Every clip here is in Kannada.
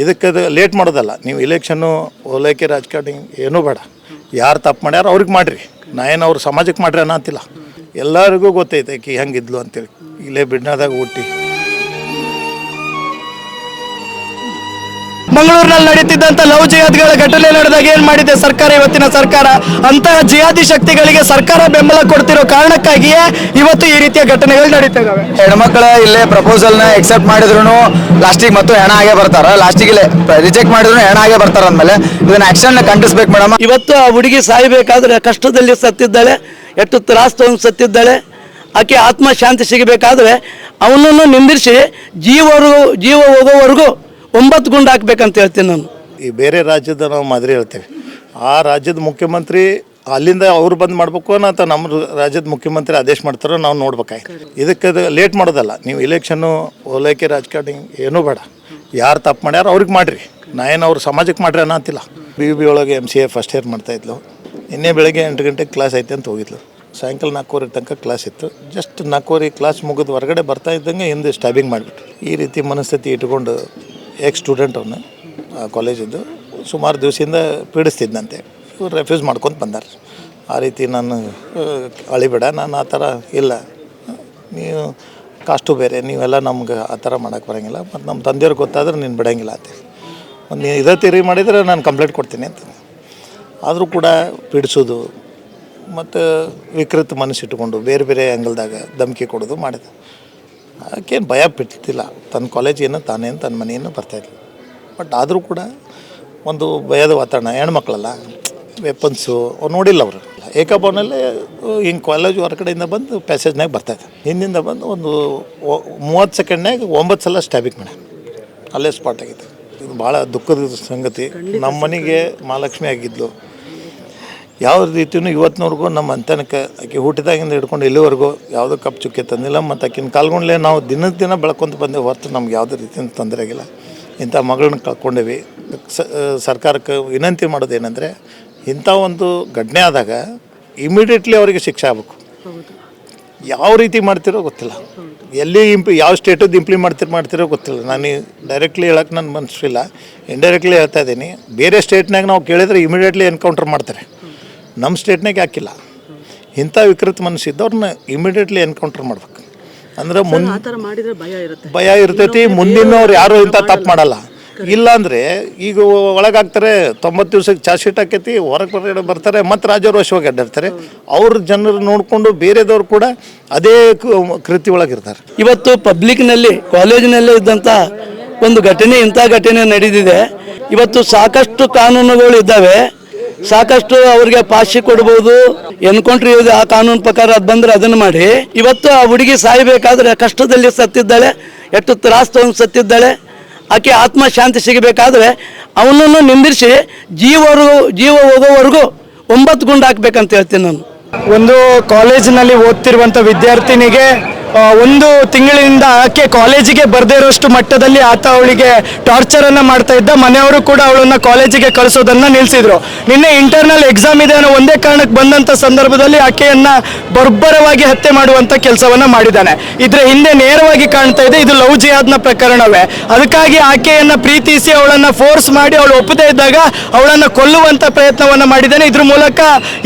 ಇದಕ್ಕೆ ಲೇಟ್ ಮಾಡೋದಲ್ಲ. ನೀವು ಇಲೆಕ್ಷನ್ನು ಓಲೈಕೆ, ರಾಜಕಾರಣಿ ಏನೂ ಬೇಡ. ಯಾರು ತಪ್ಪು ಮಾಡ್ಯಾರ ಅವ್ರಿಗೆ ಮಾಡಿರಿ. ನಾ ಏನು ಅವ್ರು ಸಮಾಜಕ್ಕೆ ಮಾಡ್ರಿ ಅನ್ನೋ ಅಂತಿಲ್ಲ. ಎಲ್ಲರಿಗೂ ಗೊತ್ತೈತೆ ಕಿ ಹೆಂಗಿದ್ಲು ಅಂತೇಳಿ. ಇಲ್ಲೇ ಬಿಡ್ನಾದಾಗ ಹುಟ್ಟಿ ಮಂಗಳೂರಿನಲ್ಲಿ ನಡೀತಿದ್ದಂತ ಲವ್ ಜಿಹಾದ್ಗಳ ಘಟನೆ ನಡೆದಾಗ ಏನ್ ಮಾಡಿದೆ ಸರ್ಕಾರ ಇವತ್ತಿನ ಸರ್ಕಾರ? ಅಂತಹ ಜಿಹಾದಿ ಶಕ್ತಿಗಳಿಗೆ ಸರ್ಕಾರ ಬೆಂಬಲ ಕೊಡ್ತಿರೋ ಕಾರಣಕ್ಕಾಗಿಯೇ ಇವತ್ತು ಈ ರೀತಿಯ ಘಟನೆಗಳು ನಡೀತಾ ಇದಾವೆ ಹೆಣ್ಮಕ್ಳ ಇಲ್ಲೇ ಪ್ರಪೋಸಲ್ನ ಎಕ್ಸೆಪ್ಟ್ ಮಾಡಿದ್ರು ಲಾಸ್ಟಿಗೆ ಮತ್ತು ಹೆಣ ಆಗೇ ಬರ್ತಾರ. ಲಾಸ್ಟಿಗೆ ರಿಜೆಕ್ಟ್ ಮಾಡಿದ್ರು ಹೆಣ ಆಗೇ ಬರ್ತಾರ ಅಂದ್ಮೇಲೆ ಇದನ್ನ ಆಕ್ಷನ್ ಕಂಡಿಸ್ಬೇಕು ಮೇಡಮ್. ಇವತ್ತು ಆ ಹುಡುಗಿ ಸಾಯಬೇಕಾದ್ರೆ ಕಷ್ಟದಲ್ಲಿ ಸತ್ತಿದ್ದಾಳೆ ಎಷ್ಟು ತ್ರಾಸ್ ತಗೊಂಡು ಸತ್ತಿದ್ದಾಳೆ ಆಕೆ ಆತ್ಮ ಶಾಂತಿ ಸಿಗಬೇಕಾದ್ರೆ ಅವನನ್ನು ನಿಂದಿರಿಸಿ ಜೀವರು ಜೀವ ಹೋಗೋವರೆಗೂ ಒಂಬತ್ತು ಗುಂಡು ಹಾಕ್ಬೇಕಂತ ಹೇಳ್ತೀನಿ ನಾನು. ಈ ಬೇರೆ ರಾಜ್ಯದ ನಾವು ಮಾದರಿ ಹೇಳ್ತೇವೆ. ಆ ರಾಜ್ಯದ ಮುಖ್ಯಮಂತ್ರಿ ಅಲ್ಲಿಂದ ಅವ್ರು ಬಂದ್ ಮಾಡ್ಬೇಕು ಅಥವಾ ನಮ್ಮ ರಾಜ್ಯದ ಮುಖ್ಯಮಂತ್ರಿ ಆದೇಶ ಮಾಡ್ತಾರೋ ನಾವು ನೋಡ್ಬೇಕಾಯ್ತು. ಇದಕ್ಕೆ ಲೇಟ್ ಮಾಡೋದಲ್ಲ. ನೀವು ಇಲೆಕ್ಷನ್ನು ಓಲೈಕೆ, ರಾಜಕಾರಣಿ ಏನೂ ಬೇಡ. ಯಾರು ತಪ್ಪು ಮಾಡ್ಯಾರ ಅವ್ರಿಗೆ ಮಾಡಿರಿ. ನಾ ಏನು ಅವ್ರು ಸಮಾಜಕ್ಕೆ ಮಾಡ್ರಿ ಅನ್ನತ್ತಿಲ್ಲ ಬಿ ಬಿ ಒಳಗೆ M C A first year ಮಾಡ್ತಾಯಿದ್ಲು ನಿನ್ನೆ ಬೆಳಗ್ಗೆ ಎಂಟು ಗಂಟೆಗೆ ಕ್ಲಾಸ್ ಐತೆ ಅಂತ ಹೋಗಿದ್ಲು. ಸಾಯಂಕಾಲ ನಾಲ್ಕೂವರೆ ತನಕ ಕ್ಲಾಸ್ ಇತ್ತು. ಜಸ್ಟ್ ನಾಲ್ಕೂವರೆ ಕ್ಲಾಸ್ ಮುಗಿದು ಹೊರಗಡೆ ಬರ್ತಾ ಇದ್ದಂಗೆ ಹಿಂದೆ ಸ್ಟ್ಯಾಬಿಂಗ್ ಮಾಡಿಬಿಟ್ಟು ಈ ರೀತಿ ಮನಸ್ಥಿತಿ ಇಟ್ಕೊಂಡು ಎಕ್ಸ್ ಸ್ಟೂಡೆಂಟ್ ಅವನು ಕಾಲೇಜಿದ್ದು ಸುಮಾರು ದಿವಸದಿಂದ ಪೀಡಿಸ್ತಿದ್ದಂತೆ ಇವ್ರು ರೆಫ್ಯೂಸ್ ಮಾಡ್ಕೊಂಡು ಬಂದಾರೆ. ಆ ರೀತಿ ನಾನು ಅಳಿಬೇಡ, ನಾನು ಆ ಥರ ಇಲ್ಲ. ನೀವು ಕಾಸ್ಟು ಬೇರೆ, ನೀವೆಲ್ಲ ನಮ್ಗೆ ಆ ಥರ ಮಾಡೋಕ್ಕೆ ಬರೋಂಗಿಲ್ಲ. ಮತ್ತು ನಮ್ಮ ತಂದೆಯವ್ರಿಗೆ ಗೊತ್ತಾದ್ರೆ ನೀನು ಬಿಡೋಂಗಿಲ್ಲ ಅಂತ ಒಂದು ನೀನು ಇದೇ ತಿರಿ ಮಾಡಿದರೆ ನಾನು ಕಂಪ್ಲೇಂಟ್ ಕೊಡ್ತೀನಿ ಅಂತ ಆದರೂ ಕೂಡ ಪೀಡಿಸೋದು, ಮತ್ತು ವಿಕೃತ ಮನಸ್ಸಿಟ್ಟುಕೊಂಡು ಬೇರೆ ಬೇರೆ ಆ್ಯಂಗಲ್ದಾಗ ಧಮಕಿ ಕೊಡೋದು ಮಾಡಿದೆ. ಆಕೇನು ಭಯ ಬಿಟ್ಟಿಲ್ಲ ತನ್ನ ಕಾಲೇಜಿನ ತಾನೇನು ತನ್ನ ಮನೆಯನ್ನು ಬರ್ತಾಯಿದ್ಲು ಬಟ್ ಆದರೂ ಕೂಡ ಒಂದು ಭಯದ ವಾತಾವರಣ. ಹೆಣ್ಮಕ್ಳಲ್ಲ ವೆಪನ್ಸು ಅವ್ರು ನೋಡಿಲ್ಲ ಅವರು. ಏಕಭವನಲ್ಲೇ ಹಿಂಗೆ ಕಾಲೇಜ್ ಹೊರಗಡೆಯಿಂದ ಬಂದು ಪ್ಯಾಸೇಜ್ನಾಗ ಬರ್ತಾಯಿದ್ದೆ ಹಿಂದಿಂದ ಬಂದು ಒಂದು ಮೂವತ್ತು ಸೆಕೆಂಡ್ನಾಗ ಒಂಬತ್ತು ಸಲ ಸ್ಟ್ಯಾಬಿಕ್ ಮೇಡಮ್ ಅಲ್ಲೇ ಸ್ಪಾಟ್ ಆಗಿದೆ ಇದು ಭಾಳ ದುಃಖದ ಸಂಗತಿ. ನಮ್ಮ ಮನೆಗೆ ಮಹಾಲಕ್ಷ್ಮಿ ಆಗಿದ್ಲು. ಯಾವ ರೀತಿಯೂ ಇವತ್ತಿನವರೆಗೂ ನಮ್ಮ ಅಂತನಕ್ಕೆ ಆಕೆ ಹುಟ್ಟಿದಾಗಿಂದ ಹಿಡ್ಕೊಂಡು ಇಲ್ಲಿವರೆಗೂ ಯಾವುದೋ ಕಪ್ ಚುಕ್ಕೆ ತಂದಿಲ್ಲ ಮತ್ತು ಆಕಿನ ಕಾಲ್ಗೊಂಡ್ಲೆ ನಾವು ದಿನದ ದಿನ ಬೆಳ್ಕೊಂತ ಬಂದೆ ಹೊರತು ನಮ್ಗೆ ಯಾವುದೇ ರೀತಿಯಿಂದ ತೊಂದರೆ ಆಗಿಲ್ಲ. ಇಂಥ ಮಗಳನ್ನ ಕಳ್ಕೊಂಡೇವಿ. ಸರ್ಕಾರಕ್ಕೆ ವಿನಂತಿ ಮಾಡೋದೇನೆಂದರೆ ಇಂಥ ಒಂದು ಘಟನೆ ಆದಾಗ ಇಮಿಡಿಯೇಟ್ಲಿ ಅವರಿಗೆ ಶಿಕ್ಷೆ ಆಗಬೇಕು. ಯಾವ ರೀತಿ ಮಾಡ್ತಿರೋ ಗೊತ್ತಿಲ್ಲ. ಎಲ್ಲಿ ಇಂಪ್, ಯಾವ ಸ್ಟೇಟದ್ದು ಇಂಪ್ಲಿಮೆಂಟ್ ಮಾಡ್ತಿರೋ ಮಾಡ್ತಿರೋ ಗೊತ್ತಿಲ್ಲ. ನಾನು ಡೈರೆಕ್ಟ್ಲಿ ಹೇಳಕ್ಕೆ ನನ್ನ ಮನಸ್ಸಿಲ್ಲ. ಇಂಡೈರೆಕ್ಟ್ಲಿ ಹೇಳ್ತಾ ಇದ್ದೀನಿ. ಬೇರೆ ಸ್ಟೇಟ್ನಾಗ ನಾವು ಕೇಳಿದ್ರೆ ಇಮಿಡಿಯೇಟ್ಲಿ ಎನ್ಕೌಂಟರ್ ಮಾಡ್ತಾರೆ. ನಮ್ಮ ಸ್ಟೇಟ್ನಾಗೆ ಹಾಕಿಲ್ಲ. ಇಂಥ ವಿಕೃತ ಮನಸ್ಸಿದ್ದವ್ರನ್ನ ಇಮಿಡಿಯೇಟ್ಲಿ ಎನ್ಕೌಂಟರ್ ಮಾಡ್ಬೇಕು. ಅಂದ್ರೆ ಮುನ್ ಮಾಡಿದ್ರೆ ಭಯ ಇರುತ್ತೆ. ಭಯ ಇರ್ತೈತಿ ಮುಂದಿನವ್ರು ಯಾರು ಇಂಥ ತಪ್ಪು ಮಾಡಲ್ಲ. ಇಲ್ಲಾಂದ್ರೆ ಈಗ ಒಳಗಾಗ್ತಾರೆ ತೊಂಬತ್ತು ದಿವ್ಸಕ್ಕೆ ಚಾರ್ಜ್ ಶೀಟ್ ಹಾಕೈತಿ ಹೊರಗೆ ಹೊರಗಡೆ ಬರ್ತಾರೆ ಮತ್ತು ರಾಜರೋಷವಾಗಿ ಅಡ್ಡಾಡ್ತಾರೆ. ಅವ್ರ ಜನರು ನೋಡಿಕೊಂಡು ಬೇರೆದವ್ರು ಕೂಡ ಅದೇ ಕ- ಕೃತಿ ಒಳಗಿರ್ತಾರೆ ಇವತ್ತು ಪಬ್ಲಿಕ್ನಲ್ಲಿ ಕಾಲೇಜಿನಲ್ಲೇ ಇದ್ದಂಥ ಒಂದು ಘಟನೆ ಇಂಥ ಘಟನೆ ನಡೆದಿದೆ. ಇವತ್ತು ಸಾಕಷ್ಟು ಕಾನೂನುಗಳು ಇದ್ದಾವೆ. ಸಾಕಷ್ಟು ಅವ್ರಿಗೆ ಪಾಶಿ ಕೊಡ್ಬೋದು ಎನ್ಕೌಂಟ್ರ್ ಇದೆ ಆ ಕಾನೂನು ಪ್ರಕಾರ ಅದು ಬಂದ್ರೆ ಅದನ್ನು ಮಾಡಿ. ಇವತ್ತು ಆ ಹುಡುಗಿ ಸಾಯಬೇಕಾದ್ರೆ ಕಷ್ಟದಲ್ಲಿ ಸತ್ತಿದ್ದಾಳೆ, ಎಷ್ಟು ತ್ರಾಸ್ ತಗೊಂಡು ಸತ್ತಿದ್ದಾಳೆ, ಆಕೆ ಆತ್ಮ ಶಾಂತಿ ಸಿಗಬೇಕಾದ್ರೆ ಅವನನ್ನು ನಿಂದಿರಿಸಿ ಜೀವವರೆಗೂ ಜೀವ ಹೋಗೋವರೆಗೂ ಒಂಬತ್ತು ಗುಂಡು ಹಾಕ್ಬೇಕಂತ ಹೇಳ್ತೀನಿ ನಾನು. ಒಂದು ಕಾಲೇಜಿನಲ್ಲಿ ಓದ್ತಿರುವಂತ ವಿದ್ಯಾರ್ಥಿನಿಗೆ ಒಂದು ತಿಂಗಳಿಂದ ಆಕೆ ಕಾಲೇಜಿಗೆ ಬರದೇ ಇರೋಷ್ಟು ಮಟ್ಟದಲ್ಲಿ ಆತ ಅವಳಿಗೆ ಟಾರ್ಚರ್ ಅನ್ನ ಮಾಡ್ತಾ ಇದ್ದ. ಮನೆಯವರು ಕೂಡ ಅವಳನ್ನ ಕಾಲೇಜಿಗೆ ಕಳಿಸೋದನ್ನ ನಿಲ್ಸಿದ್ರು. ನಿನ್ನೆ ಇಂಟರ್ನಲ್ ಎಕ್ಸಾಮ್ ಇದೆ ಅನ್ನೋ ಒಂದೇ ಕಾರಣಕ್ಕೆ ಬಂದಂತ ಸಂದರ್ಭದಲ್ಲಿ ಆಕೆಯನ್ನ ಬರ್ಬರವಾಗಿ ಹತ್ಯೆ ಮಾಡುವಂತ ಕೆಲಸವನ್ನ ಮಾಡಿದ್ದಾನೆ. ಇದ್ರ ಹಿಂದೆ ನೇರವಾಗಿ ಕಾಣ್ತಾ ಇದೆ, ಇದು ಲವ್ ಜಿಯಾದ್ನ ಪ್ರಕರಣವೇ. ಅದಕ್ಕಾಗಿ ಆಕೆಯನ್ನ ಪ್ರೀತಿಸಿ ಅವಳನ್ನ ಫೋರ್ಸ್ ಮಾಡಿ ಅವಳು ಒಪ್ಪದೇ ಇದ್ದಾಗ ಅವಳನ್ನ ಕೊಲ್ಲುವಂತ ಪ್ರಯತ್ನವನ್ನ ಮಾಡಿದ್ದಾನೆ. ಇದ್ರ ಮೂಲಕ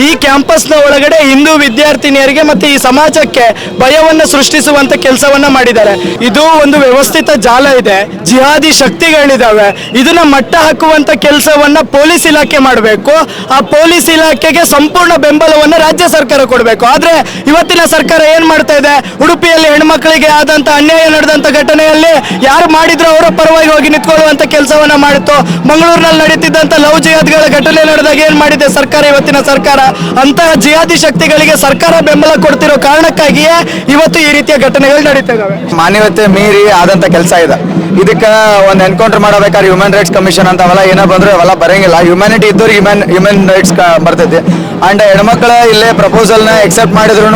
ಈ ಕ್ಯಾಂಪಸ್ನ ಒಳಗಡೆ ಹಿಂದೂ ವಿದ್ಯಾರ್ಥಿನಿಯರಿಗೆ ಮತ್ತೆ ಈ ಸಮಾಜಕ್ಕೆ ಭಯವನ್ನ ಸೃಷ್ಟಿಸುವಂತ ಕೆಲಸವನ್ನ ಮಾಡಿದ್ದಾರೆ. ಇದು ಒಂದು ವ್ಯವಸ್ಥಿತ ಜಾಲ ಇದೆ. ಜಿಹಾದಿ ಶಕ್ತಿಗಳಿದಾವೆ. ಇದನ್ನ ಮಟ್ಟ ಹಾಕುವಂತ ಕೆಲಸವನ್ನ ಪೊಲೀಸ್ ಇಲಾಖೆ ಮಾಡಬೇಕು. ಆ ಪೊಲೀಸ್ ಇಲಾಖೆಗೆ ಸಂಪೂರ್ಣ ಬೆಂಬಲವನ್ನ ರಾಜ್ಯ ಸರ್ಕಾರ ಕೊಡಬೇಕು. ಆದ್ರೆ ಇವತ್ತಿನ ಸರ್ಕಾರ ಏನ್ ಮಾಡ್ತಾ ಇದೆ? ಉಡುಪಿಯಲ್ಲಿ ಹೆಣ್ಮಕ್ಳಿಗೆ ಆದಂತ ಅನ್ಯಾಯ ನಡೆದಂತ ಘಟನೆಯಲ್ಲಿ ಯಾರು ಮಾಡಿದ್ರು ಅವರ ಪರವಾಗಿ ಹೋಗಿ ನಿಂತ್ಕೊಳ್ಳುವಂತ ಕೆಲಸವನ್ನ ಮಾಡಿತ್ತು ಮಂಗಳೂರಿನಲ್ಲಿ ನಡೀತಿದ್ದಂತ ಲವ್ ಜಿಹಾದ್ಗಳ ಘಟನೆ ನಡೆದಾಗ ಏನ್ ಮಾಡಿದೆ ಸರ್ಕಾರ ಇವತ್ತಿನ ಸರ್ಕಾರ? ಅಂತಹ ಜಿಹಾದಿ ಶಕ್ತಿಗಳಿಗೆ ಸರ್ಕಾರ ಬೆಂಬಲ ಕೊಡ್ತಿರೋ ಕಾರಣಕ್ಕಾಗಿಯೇ ಇವತ್ತು ಈ ರೀತಿಯ ಘಟನೆಗಳು ನಡೀತಾ ಮಾನ್ಯತೆ ಮೀರಿ ಆದಂತ ಕೆಲಸ ಇದೆ. ಇದಕ್ಕೆ ಒಂದು ಎನ್ಕೌಂಟರ್ ಮಾಡಬೇಕಾದ್ರೆ ಹ್ಯೂಮನ್ ರೈಟ್ಸ್ ಕಮಿಷನ್ ಅಂತ ಏನೋ ಬಂದ್ರೆ ಅವೆಲ್ಲ ಬರಂಗಿಲ್ಲ. ಹ್ಯೂಮ್ಯಾನಿಟಿ ಇದ್ದವ್ರು ಹ್ಯೂಮನ್ ಹ್ಯೂಮನ್ ರೈಟ್ಸ್ ಬರ್ತೈತಿ. ಅಂಡ್ ಹೆಣ್ಮಕ್ಳ ಇಲ್ಲೇ ಪ್ರಪೋಸಲ್ನ ಎಕ್ಸೆಪ್ಟ್ ಮಾಡಿದ್ರು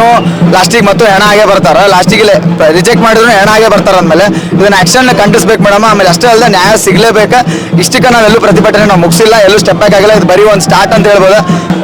ಲಾಸ್ಟಿಗೆ ಮತ್ತು ಹೆಣ ಆಗೇ ಬರ್ತಾರ. ಲಾಸ್ಟಿಗೆ ರಿಜೆಕ್ಟ್ ಮಾಡಿದ್ರು ಹೆಣ ಆಗೇ ಬರ್ತಾರ ಅಂದ್ಮೇಲೆ ಇದನ್ನ ಆಕ್ಷನ್ ಕಂಡಿಸ್ಬೇಕು ಮೇಡಮ್. ಆಮೇಲೆ ಅಷ್ಟೇ ಅಲ್ಲದೆ ನ್ಯಾಯ ಸಿಗ್ಲೇಬೇಕು. ಇಷ್ಟಕ್ಕೆ ನಾವೆಲ್ಲೂ ಪ್ರತಿಭಟನೆ ನಾವು ಮುಗಿಸಿಲ್ಲ. ಎಲ್ಲೂ ಸ್ಟೆಪ್ ಬ್ಯಾಕ್ ಆಗಿಲ್ಲ. ಇದು ಬರೀ ಒಂದು ಸ್ಟಾರ್ಟ್ ಅಂತ ಹೇಳ್ಬೋದು.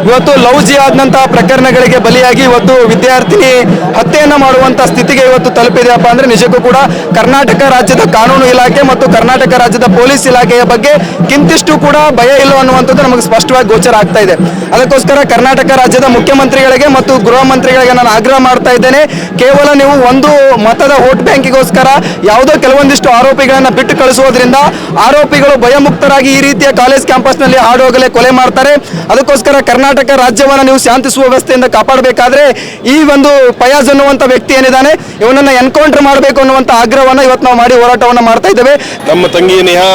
ಇವತ್ತು ಲವ್ ಜಿಯಾದಂತಹ ಪ್ರಕರಣಗಳಿಗೆ ಬಲಿಯಾಗಿ ಇವತ್ತು ವಿದ್ಯಾರ್ಥಿನಿ ಹತ್ಯೆಯನ್ನ ಮಾಡುವಂತ ಸ್ಥಿತಿಗೆ ಇವತ್ತು ತಲುಪಿದೆಯಪ್ಪ ಅಂದ್ರೆ ನಿಜಕ್ಕೂ ಕೂಡ ಕರ್ನಾಟಕ ರಾಜ್ಯದ ಕಾನೂನು ಇಲಾಖೆ ಮತ್ತು ಕರ್ನಾಟಕ ರಾಜ್ಯದ ಪೊಲೀಸ್ ಇಲಾಖೆಯ ಬಗ್ಗೆ ಕಿಂತಿಷ್ಟು ಕೂಡ ಭಯ ಇಲ್ಲ ಅನ್ನುವಂಥದ್ದು ನಮಗೆ ಸ್ಪಷ್ಟವಾಗಿ ಗೋಚರ ಆಗ್ತಾ ಇದೆ. ಅದಕ್ಕೋಸ್ಕರ ಕರ್ನಾಟಕ ರಾಜ್ಯದ ಮುಖ್ಯಮಂತ್ರಿಗಳಿಗೆ ಮತ್ತು ಗೃಹ ಮಂತ್ರಿಗಳಿಗೆ ನಾನು ಆಗ್ರಹ ಮಾಡ್ತಾ ಇದ್ದೇನೆ. ಕೇವಲ ನೀವು ಒಂದು ಮತದ ವೋಟ್ ಬ್ಯಾಂಕಿಗೋಸ್ಕರ ಯಾವುದೋ ಕೆಲವೊಂದಿಷ್ಟು ಆರೋಪಿಗಳನ್ನ ಬಿಟ್ಟು ಕಳಿಸುವುದರಿಂದ ಆರೋಪಿಗಳು ಭಯಮುಕ್ತರಾಗಿ ಈ ರೀತಿಯ ಕಾಲೇಜ್ ಕ್ಯಾಂಪಸ್ನಲ್ಲಿ ಹೋಗಲೇ ಕೊಲೆ ಮಾಡ್ತಾರೆ. ಅದಕ್ಕೋಸ್ಕರ ಕರ್ನಾಟಕ ರಾಜ್ಯವನ್ನು ನೀವು ಶಾಂತಿ ಸುವ್ಯವಸ್ಥೆಯಿಂದ ಕಾಪಾಡಬೇಕಾದ್ರೆ ಈ ಒಂದು ಫಯಾಜ್ ಅನ್ನುವಂಥ ವ್ಯಕ್ತಿ ಏನಿದ್ದಾನೆ, ಇವನನ್ನ ಎನ್ಕೌಂಟರ್ ಮಾಡಬೇಕು ಅನ್ನುವಂಥ ಆಗ್ರಹವನ್ನು ಇವತ್ತು ನಾವು ಮಾಡಿ ಹೋರಾಟವನ್ನು ಮಾಡ್ತಾ ಇದ್ದೇವೆ. ನಮ್ಮ ತಂಗಿ ನೇಹಾ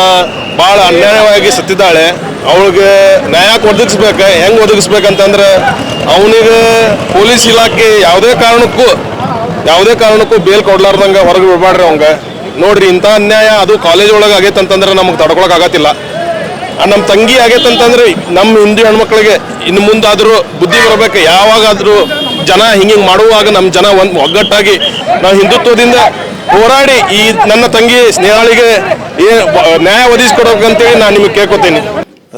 ಭಾಳ ಅನ್ಯಾಯವಾಗಿ ಸತ್ತಿದ್ದಾಳೆ. ಅವಳಿಗೆ ನ್ಯಾಯ ಒದಗಿಸ್ಬೇಕು, ಹೆಂಗೆ ಒದಗಿಸ್ಬೇಕಂತಂದ್ರೆ ಅವನಿಗೆ ಪೊಲೀಸ್ ಇಲಾಖೆ ಯಾವುದೇ ಕಾರಣಕ್ಕೂ ಯಾವುದೇ ಕಾರಣಕ್ಕೂ ಬೇಲ್ ಕೊಡ್ಲಾರ್ದಂಗೆ ಹೊರಗೆ ಬಿಡಬಾಡ್ರಿ ಅವಂಗೆ. ನೋಡ್ರಿ ಇಂಥ ಅನ್ಯಾಯ ಅದು ಕಾಲೇಜ್ ಒಳಗೆ ಆಗೈತಂತಂದ್ರೆ ನಮಗೆ ತಡ್ಕೊಳಕ್ ಆಗತ್ತಿಲ್ಲ. ಆ ನಮ್ಮ ತಂಗಿ ಆಗೈತಂತಂದ್ರೆ ನಮ್ಮ ಹಿಂದೂ ಹೆಣ್ಮಕ್ಳಿಗೆ ಇನ್ನು ಮುಂದಾದರೂ ಬುದ್ಧಿ ಬರಬೇಕು. ಯಾವಾಗಾದರೂ ಜನ ಹಿಂಗೆ ಮಾಡುವಾಗ ನಮ್ಮ ಜನ ಒಂದು ಒಗ್ಗಟ್ಟಾಗಿ ನಾವು ಹಿಂದುತ್ವದಿಂದ ಹೋರಾಡಿ ಈ ನನ್ನ ತಂಗಿ ಸ್ನೇಹಾಳಿಗೆ ನ್ಯಾಯ ಒದಗಿಸ್ಕೊಡ್ಬೇಕಂತೇಳಿ ನಾನು ನಿಮಗೆ ಕೇಳ್ಕೊತೀನಿ.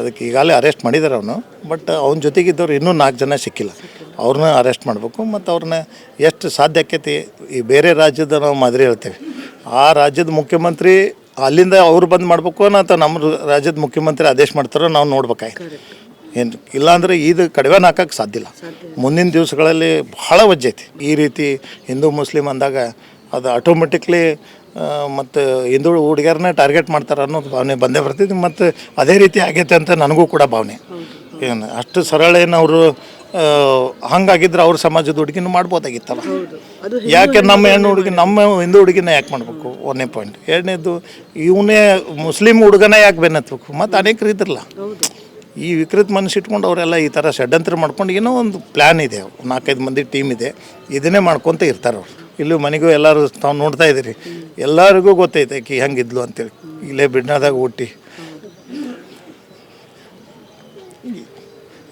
ಅದಕ್ಕೆ ಈಗಾಗಲೇ ಅರೆಸ್ಟ್ ಮಾಡಿದ್ದಾರೆ ಅವನು. ಬಟ್ ಅವನ ಜೊತೆಗಿದ್ದವ್ರು ಇನ್ನೂ ನಾಲ್ಕು ಜನ ಸಿಕ್ಕಿಲ್ಲ. ಅವ್ರನ್ನ ಅರೆಸ್ಟ್ ಮಾಡಬೇಕು ಮತ್ತು ಅವ್ರನ್ನ ಎಷ್ಟು ಸಾಧ್ಯ ಈ ಬೇರೆ ರಾಜ್ಯದ ನಾವು ಮಾದರಿ ಹೇಳ್ತೇವೆ. ಆ ರಾಜ್ಯದ ಮುಖ್ಯಮಂತ್ರಿ ಅಲ್ಲಿಂದ ಅವ್ರು ಬಂದು ಮಾಡಬೇಕು ಅಥವಾ ನಮ್ಮ ರಾಜ್ಯದ ಮುಖ್ಯಮಂತ್ರಿ ಆದೇಶ ಮಾಡ್ತಾರೋ ನಾವು ನೋಡ್ಬೇಕಾಯ್ತು. ಏನು ಇಲ್ಲಾಂದ್ರೆ ಇದು ಕಡಿಮೆ ಹಾಕಕ್ಕೆ ಸಾಧ್ಯ ಇಲ್ಲ. ಮುಂದಿನ ದಿವಸಗಳಲ್ಲಿ ಬಹಳ ವಜ್ಜೈತಿ ಈ ರೀತಿ ಹಿಂದೂ ಮುಸ್ಲಿಂ ಅಂದಾಗ ಅದು ಆಟೋಮೆಟಿಕ್ಲಿ ಮತ್ತು ಹಿಂದೂ ಹುಡುಗಿಯರನ್ನ ಟಾರ್ಗೆಟ್ ಮಾಡ್ತಾರೆ ಅನ್ನೋದು ಭಾವನೆ ಬಂದೇ ಬರ್ತೈತಿ ಮತ್ತು ಅದೇ ರೀತಿ ಆಗೈತೆ ಅಂತ ನನಗೂ ಕೂಡ ಭಾವನೆ. ಏನು ಅಷ್ಟು ಸರಳ ಏನು ಅವರು ಹಂಗಾಗಿದ್ರೆ ಅವ್ರ ಸಮಾಜದ ಹುಡುಗಿನ ಮಾಡ್ಬೋದಾಗಿತ್ತಲ್ಲ? ಯಾಕೆ ನಮ್ಮ ಹೆಣ್ಣು ಹುಡುಗಿ ನಮ್ಮ ಹಿಂದೂ ಹುಡುಗಿನ ಯಾಕೆ ಮಾಡಬೇಕು? ಒಂದನೇ ಪಾಯಿಂಟ್ ಎರಡನೇದು ಇವನೇ ಮುಸ್ಲಿಂ ಹುಡುಗನ ಯಾಕೆ ಬೆನ್ನತ್ಬೇಕು ಮತ್ತು ಅನೇಕರು ಇದ್ರಲ್ಲ ಈ ವಿಕೃತ ಮನಸ್ಸು ಇಟ್ಕೊಂಡು ಅವರೆಲ್ಲ ಈ ಥರ ಷಡ್ಯಂತ್ರ ಮಾಡ್ಕೊಂಡು ಏನೋ ಒಂದು ಪ್ಲ್ಯಾನ್ ಇದೆ. ನಾಲ್ಕೈದು ಮಂದಿ ಟೀಮ್ ಇದೆ. ಇದನ್ನೇ ಮಾಡ್ಕೊತ ಇರ್ತಾರೆ ಅವ್ರು. ಇಲ್ಲೂ ಮನೆಗೂ ಎಲ್ಲರೂ ತಾವು ನೋಡ್ತಾ ಇದ್ದೀರಿ. ಎಲ್ಲರಿಗೂ ಗೊತ್ತೈತೆ ಕಿ ಹೆಂಗಿದ್ಲು ಅಂತೇಳಿ. ಇಲ್ಲೇ ಬಿಡ್ನಾದಾಗ ಹುಟ್ಟಿ.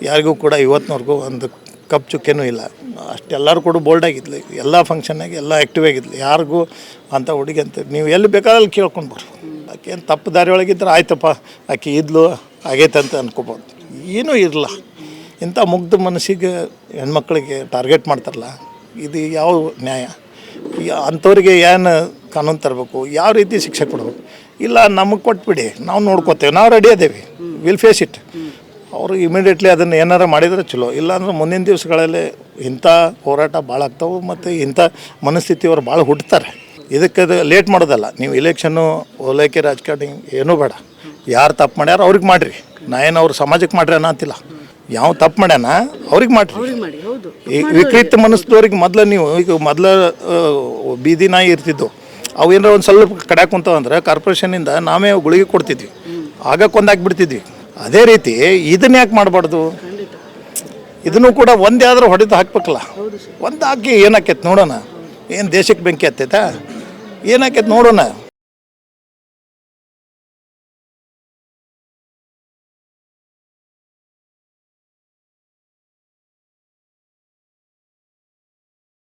ಯಾರಿಗೂ ಕೂಡ ಇವತ್ತಿನವರೆಗೂ ಒಂದು ಕಪ್ ಚುಕ್ಕೆನೂ ಇಲ್ಲ. ಅಷ್ಟೆಲ್ಲರೂ ಕೂಡ ಬೋಲ್ಡ್ ಆಗಿದ್ಲು. ಎಲ್ಲ ಫಂಕ್ಷನ್ನಾಗಿ ಎಲ್ಲ ಆ್ಯಕ್ಟಿವ್ ಆಗಿದ್ಲು. ಯಾರಿಗೂ ಅಂಥ ಹುಡುಗಿ ಅಂತ ನೀವು ಎಲ್ಲಿ ಬೇಕಾದಲ್ಲಿ ಕೇಳ್ಕೊಂಡು ಬರ್ಬೋದು. ಆಕೆ ಏನು ತಪ್ಪು ದಾರಿ ಒಳಗಿದ್ರೆ ಆಯ್ತಪ್ಪ, ಆಕೆ ಇದ್ಲು, ಆಗೈತೆ ಅಂತ ಅನ್ಕೋಬೋದು. ಏನೂ ಇರಲ್ಲ. ಇಂಥ ಮುಗ್ಧ ಮನಸ್ಸಿಗೆ ಹೆಣ್ಮಕ್ಳಿಗೆ ಟಾರ್ಗೆಟ್ ಮಾಡ್ತಾರಲ್ಲ, ಇದು ಯಾವ ನ್ಯಾಯ? ಅಂಥವ್ರಿಗೆ ಏನು ಕಾನೂನು ತರಬೇಕು? ಯಾವ ರೀತಿ ಶಿಕ್ಷೆ ಕೊಡಬೇಕು? ಇಲ್ಲ ನಮಗೆ ಕೊಟ್ಬಿಡಿ, ನಾವು ನೋಡ್ಕೋತೇವೆ, ನಾವು ರೆಡಿ ಅದೇವಿ. ವಿಲ್ ಫೇಸ್ ಇಟ್ ಅವರು ಇಮಿಡಿಯೇಟ್ಲಿ ಅದನ್ನು ಏನಾರ ಮಾಡಿದರೆ ಚಲೋ. ಇಲ್ಲಾಂದ್ರೆ ಮುಂದಿನ ದಿವಸಗಳಲ್ಲಿ ಇಂಥ ಹೋರಾಟ ಭಾಳ ಆಗ್ತಾವೆ ಮತ್ತು ಇಂಥ ಮನಸ್ಥಿತಿಯವರು ಭಾಳ ಹುಡ್ತಾರೆ ಇದಕ್ಕೆ ಲೇಟ್ ಮಾಡೋದಲ್ಲ. ನೀವು ಇಲೆಕ್ಷನ್ನು ಓಲೈಕೆ ರಾಜಕಾರಣಿ ಏನೂ ಬೇಡ. ಯಾರು ತಪ್ಪು ಮಾಡ್ಯಾರ ಅವ್ರಿಗೆ ಮಾಡಿರಿ. ನಾ ಏನು ಅವ್ರ ಸಮಾಜಕ್ಕೆ ಮಾಡ್ರಿ ಅನ್ನತ್ತಿಲ್ಲ ಯಾವ ತಪ್ಪು ಮಾಡ್ಯಾನ ಅವ್ರಿಗೆ ಮಾಡಿರಿ. ಈ ವಿಕೃತ ಮನಸ್ದವ್ರಿಗೆ ಮೊದಲು ನೀವು ಈಗ ಮೊದಲ ಬೀದಿ ನಾಯಿ ಇರ್ತಿದ್ದು ಅವು ಏನಾರ ಒಂದು ಸ್ವಲ್ಪ ಕಡೆ ಕುಂತವಂದ್ರೆ ಕಾರ್ಪೊರೇಷನಿಂದ ನಾವೇ ಗುಳಿಗೆ ಕೊಡ್ತಿದ್ವಿ. ಆಗ ಕೊಂದಾಕ್ಬಿಡ್ತಿದ್ವಿ. ಅದೇ ರೀತಿ ಇದನ್ನ ಯಾಕೆ ಮಾಡಬಾರ್ದು? ಇದನ್ನು ಕೂಡ ಒಂದೇ ಆದ್ರೂ ಹೊಡೆದು ಹಾಕ್ಬೇಕಲ್ಲ. ಒಂದು ಹಾಕಿ ಏನಾಕೈತೆ ನೋಡೋಣ. ಏನು ದೇಶಕ್ಕೆ ಬೆಂಕಿ ಹತ್ತೈತಾ? ಏನಾಕೈತೆ ನೋಡೋಣ.